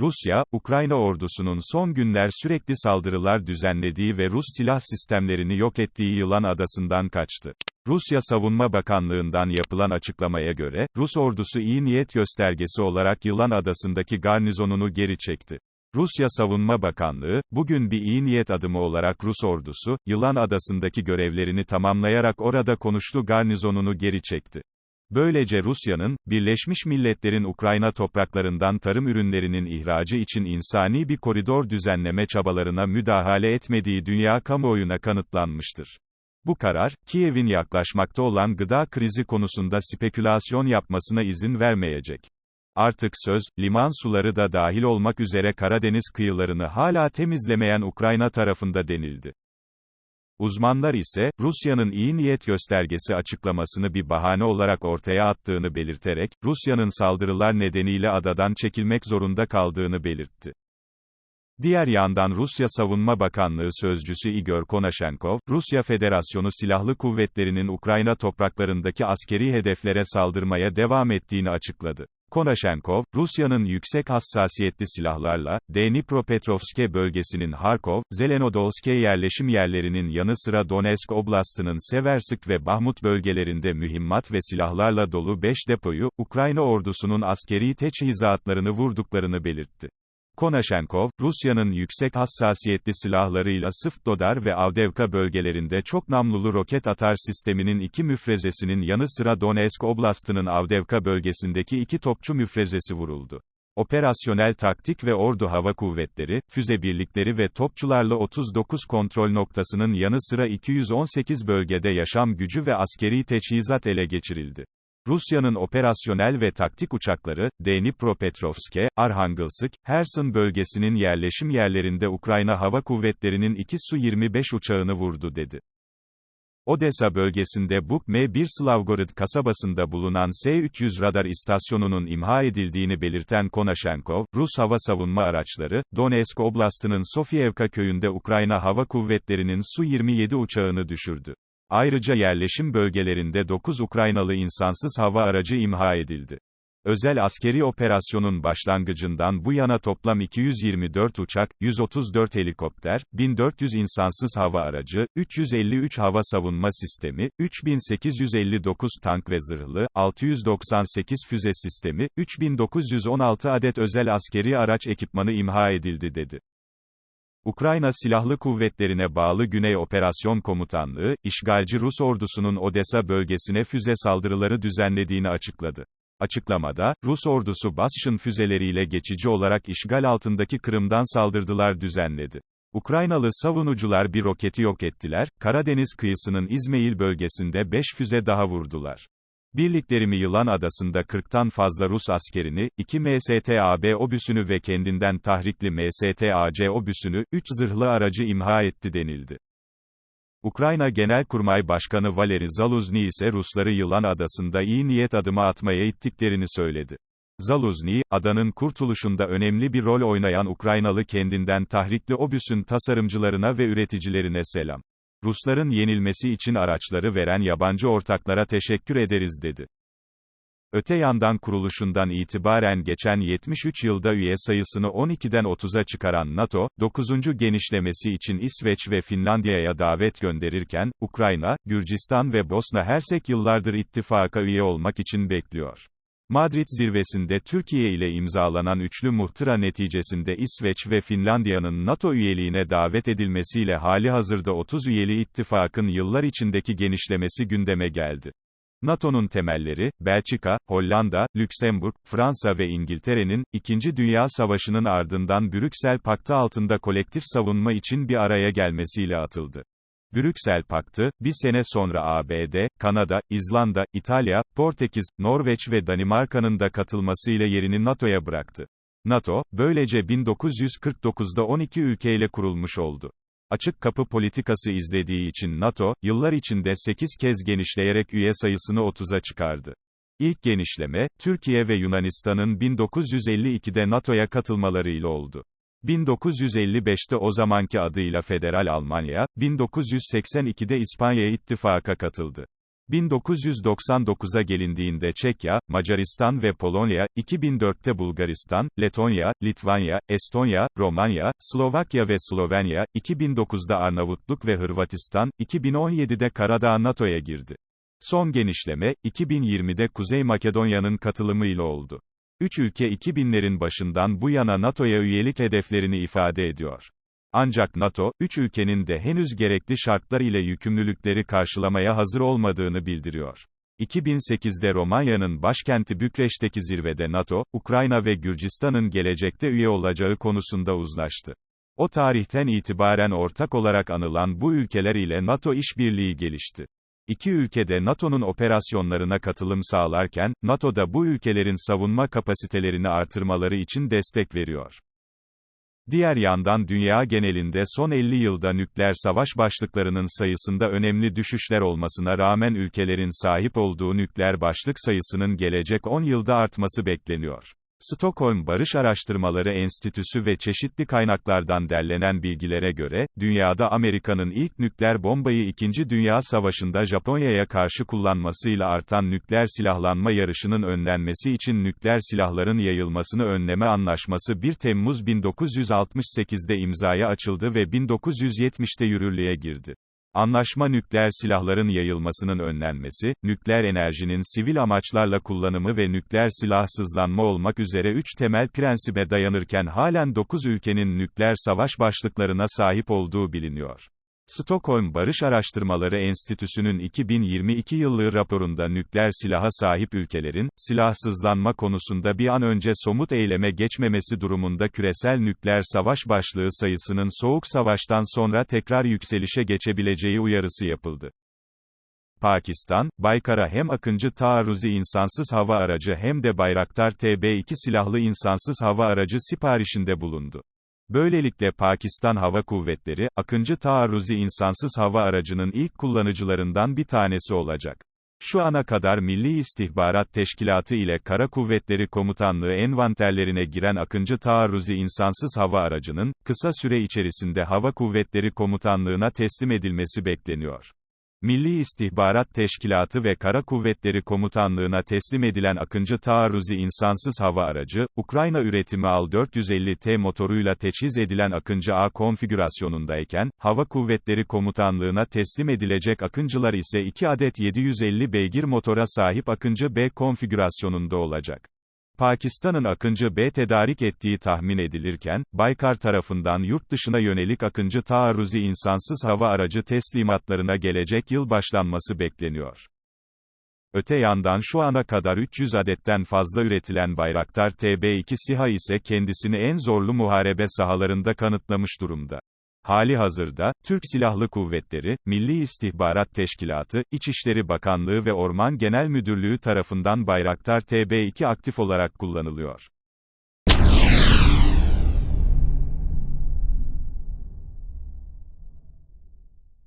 Rusya, Ukrayna ordusunun son günler sürekli saldırılar düzenlediği ve Rus silah sistemlerini yok ettiği Yılan Adası'ndan kaçtı. Rusya Savunma Bakanlığı'ndan yapılan açıklamaya göre, Rus ordusu iyi niyet göstergesi olarak Yılan Adası'ndaki garnizonunu geri çekti. Rusya Savunma Bakanlığı, bugün bir iyi niyet adımı olarak Rus ordusu, Yılan Adası'ndaki görevlerini tamamlayarak orada konuşlu garnizonunu geri çekti. Böylece Rusya'nın, Birleşmiş Milletler'in Ukrayna topraklarından tarım ürünlerinin ihracı için insani bir koridor düzenleme çabalarına müdahale etmediği dünya kamuoyuna kanıtlanmıştır. Bu karar, Kiev'in yaklaşmakta olan gıda krizi konusunda spekülasyon yapmasına izin vermeyecek. Artık söz, liman suları da dahil olmak üzere Karadeniz kıyılarını hala temizlemeyen Ukrayna tarafında denildi. Uzmanlar ise, Rusya'nın iyi niyet göstergesi açıklamasını bir bahane olarak ortaya attığını belirterek, Rusya'nın saldırılar nedeniyle adadan çekilmek zorunda kaldığını belirtti. Diğer yandan Rusya Savunma Bakanlığı Sözcüsü Igor Konashenkov, Rusya Federasyonu Silahlı Kuvvetleri'nin Ukrayna topraklarındaki askeri hedeflere saldırmaya devam ettiğini açıkladı. Konashenkov, Rusya'nın yüksek hassasiyetli silahlarla, Dnipropetrovsk bölgesinin Harkov, Zelenodolsk yerleşim yerlerinin yanı sıra Donetsk Oblast'ının Seversk ve Bahmut bölgelerinde mühimmat ve silahlarla dolu 5 depoyu, Ukrayna ordusunun askeri teçhizatlarını vurduklarını belirtti. Konashenkov, Rusya'nın yüksek hassasiyetli silahlarıyla Sıfdodar ve Avdevka bölgelerinde çok namlulu roket atar sisteminin iki müfrezesinin yanı sıra Donetsk Oblast'ının Avdevka bölgesindeki iki topçu müfrezesi vuruldu. Operasyonel taktik ve ordu hava kuvvetleri, füze birlikleri ve topçularla 39 kontrol noktasının yanı sıra 218 bölgede yaşam gücü ve askeri teçhizat ele geçirildi. Rusya'nın operasyonel ve taktik uçakları, Dnipropetrovsk'e, Arhangelsk, Herson bölgesinin yerleşim yerlerinde Ukrayna Hava Kuvvetleri'nin iki Su-25 uçağını vurdu dedi. Odessa bölgesinde Buk M1 Slavgorod kasabasında bulunan S-300 radar istasyonunun imha edildiğini belirten Konashenkov, Rus hava savunma araçları, Donetsk Oblast'ının Sofiyevka köyünde Ukrayna Hava Kuvvetleri'nin Su-27 uçağını düşürdü. Ayrıca yerleşim bölgelerinde 9 Ukraynalı insansız hava aracı imha edildi. Özel askeri operasyonun başlangıcından bu yana toplam 224 uçak, 134 helikopter, 1400 insansız hava aracı, 353 hava savunma sistemi, 3859 tank ve zırhlı, 698 füze sistemi, 3916 adet özel askeri araç ekipmanı imha edildi dedi. Ukrayna Silahlı Kuvvetlerine bağlı Güney Operasyon Komutanlığı, işgalci Rus ordusunun Odessa bölgesine füze saldırıları düzenlediğini açıkladı. Açıklamada, Rus ordusu Basşın füzeleriyle geçici olarak işgal altındaki Kırım'dan saldırdılar düzenledi. Ukraynalı savunucular bir roketi yok ettiler, Karadeniz kıyısının İzmeil bölgesinde 5 füze daha vurdular. Birliklerimi Yılan Adası'nda 40'tan fazla Rus askerini, 2 MSTAB obüsünü ve kendinden tahrikli MSTAC obüsünü, 3 zırhlı aracı imha etti denildi. Ukrayna Genelkurmay Başkanı Valeri Zaluzny ise Rusları Yılan Adası'nda iyi niyet adımı atmaya ittiklerini söyledi. Zaluzny, adanın kurtuluşunda önemli bir rol oynayan Ukraynalı kendinden tahrikli obüsün tasarımcılarına ve üreticilerine selam. Rusların yenilmesi için araçları veren yabancı ortaklara teşekkür ederiz dedi. Öte yandan kuruluşundan itibaren geçen 73 yılda üye sayısını 12'den 30'a çıkaran NATO, 9. genişlemesi için İsveç ve Finlandiya'ya davet gönderirken, Ukrayna, Gürcistan ve Bosna Hersek yıllardır ittifaka üye olmak için bekliyor. Madrid zirvesinde Türkiye ile imzalanan üçlü muhtıra neticesinde İsveç ve Finlandiya'nın NATO üyeliğine davet edilmesiyle hali hazırda 30 üyeli ittifakın yıllar içindeki genişlemesi gündeme geldi. NATO'nun temelleri, Belçika, Hollanda, Lüksemburg, Fransa ve İngiltere'nin, İkinci Dünya Savaşı'nın ardından Brüksel Paktı altında kolektif savunma için bir araya gelmesiyle atıldı. Brüksel Paktı, bir sene sonra ABD, Kanada, İzlanda, İtalya, Portekiz, Norveç ve Danimarka'nın da katılmasıyla yerini NATO'ya bıraktı. NATO, böylece 1949'da 12 ülkeyle kurulmuş oldu. Açık kapı politikası izlediği için NATO, yıllar içinde 8 kez genişleyerek üye sayısını 30'a çıkardı. İlk genişleme, Türkiye ve Yunanistan'ın 1952'de NATO'ya katılmalarıyla oldu. 1955'te o zamanki adıyla Federal Almanya, 1982'de İspanya ittifaka katıldı. 1999'a gelindiğinde Çekya, Macaristan ve Polonya, 2004'te Bulgaristan, Letonya, Litvanya, Estonya, Romanya, Slovakya ve Slovenya, 2009'da Arnavutluk ve Hırvatistan, 2017'de Karadağ NATO'ya girdi. Son genişleme, 2020'de Kuzey Makedonya'nın katılımıyla oldu. Üç ülke 2000'lerin başından bu yana NATO'ya üyelik hedeflerini ifade ediyor. Ancak NATO, üç ülkenin de henüz gerekli şartlar ile yükümlülükleri karşılamaya hazır olmadığını bildiriyor. 2008'de Romanya'nın başkenti Bükreş'teki zirvede NATO, Ukrayna ve Gürcistan'ın gelecekte üye olacağı konusunda uzlaştı. O tarihten itibaren ortak olarak anılan bu ülkeler ile NATO işbirliği gelişti. İki ülke de NATO'nun operasyonlarına katılım sağlarken, NATO da bu ülkelerin savunma kapasitelerini artırmaları için destek veriyor. Diğer yandan dünya genelinde son 50 yılda nükleer savaş başlıklarının sayısında önemli düşüşler olmasına rağmen ülkelerin sahip olduğu nükleer başlık sayısının gelecek 10 yılda artması bekleniyor. Stockholm Barış Araştırmaları Enstitüsü ve çeşitli kaynaklardan derlenen bilgilere göre, dünyada Amerika'nın ilk nükleer bombayı 2. Dünya Savaşı'nda Japonya'ya karşı kullanmasıyla artan nükleer silahlanma yarışının önlenmesi için nükleer silahların yayılmasını önleme anlaşması 1 Temmuz 1968'de imzaya açıldı ve 1970'te yürürlüğe girdi. Anlaşma nükleer silahların yayılmasının önlenmesi, nükleer enerjinin sivil amaçlarla kullanımı ve nükleer silahsızlanma olmak üzere üç temel prensibe dayanırken halen 9 ülkenin nükleer savaş başlıklarına sahip olduğu biliniyor. Stockholm Barış Araştırmaları Enstitüsü'nün 2022 yıllığı raporunda nükleer silaha sahip ülkelerin, silahsızlanma konusunda bir an önce somut eyleme geçmemesi durumunda küresel nükleer savaş başlığı sayısının soğuk savaştan sonra tekrar yükselişe geçebileceği uyarısı yapıldı. Pakistan, Baykar'a hem Akıncı taarruzi insansız hava aracı hem de Bayraktar TB2 silahlı insansız hava aracı siparişinde bulundu. Böylelikle Pakistan Hava Kuvvetleri, Akıncı taarruzi insansız hava aracının ilk kullanıcılarından bir tanesi olacak. Şu ana kadar Milli İstihbarat Teşkilatı ile Kara Kuvvetleri Komutanlığı envanterlerine giren Akıncı taarruzi insansız hava aracının, kısa süre içerisinde Hava Kuvvetleri Komutanlığına teslim edilmesi bekleniyor. Milli İstihbarat Teşkilatı ve Kara Kuvvetleri Komutanlığına teslim edilen Akıncı taarruzi insansız hava aracı, Ukrayna üretimi Al-450T motoruyla teçhiz edilen Akıncı A konfigürasyonundayken, Hava Kuvvetleri Komutanlığına teslim edilecek Akıncılar ise 2 adet 750 beygir motora sahip Akıncı B konfigürasyonunda olacak. Pakistan'ın Akıncı B tedarik ettiği tahmin edilirken, Baykar tarafından yurt dışına yönelik Akıncı taarruzi insansız hava aracı teslimatlarına gelecek yıl başlanması bekleniyor. Öte yandan şu ana kadar 300 adetten fazla üretilen Bayraktar TB2 SİHA ise kendisini en zorlu muharebe sahalarında kanıtlamış durumda. Hali hazırda, Türk Silahlı Kuvvetleri, Milli İstihbarat Teşkilatı, İçişleri Bakanlığı ve Orman Genel Müdürlüğü tarafından Bayraktar TB2 aktif olarak kullanılıyor.